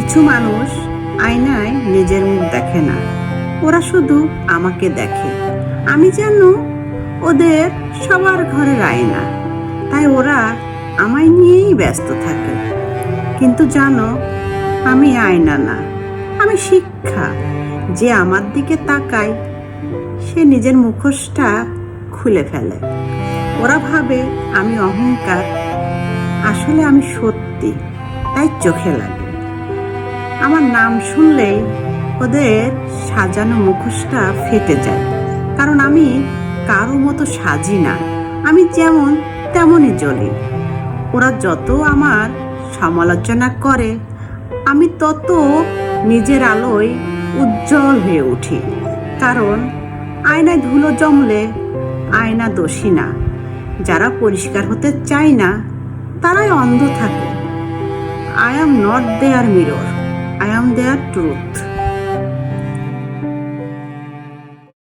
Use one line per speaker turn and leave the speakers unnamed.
কিছু মানুষ আয়নায় নিজের মুখ দেখে না। ওরা শুধু আমাকে দেখে। আমি যেন ওদের সবার ঘরের আয়না। তাই ওরা আমায় নিয়েই ব্যস্ত থাকে। কিন্তু জানো, আমি আয়না না। আমি শিক্ষা। যে আমার দিকে তাকায়, সে নিজের মুখোশটা খুলে ফেলে। ওরা ভাবে আমি অহংকার। আসলে আমি সত্যি, তাই চোখে লাগে। আমার নাম শুনলেই ওদের সাজানো মুখোশটা ফেটে যায়। কারণ আমি কারও মতো সাজি না। আমি যেমন তেমনই জ্বলি। ওরা যত আমার সমালোচনা করে, আমি তত নিজের আলোয় উজ্জ্বল হয়ে উঠি। কারণ আয়নায় ধুলো জমলে আয়না দোষী না। যারা পরিষ্কার হতে চায় না, তারাই অন্ধ থাকে। I am not their mirror. I am their truth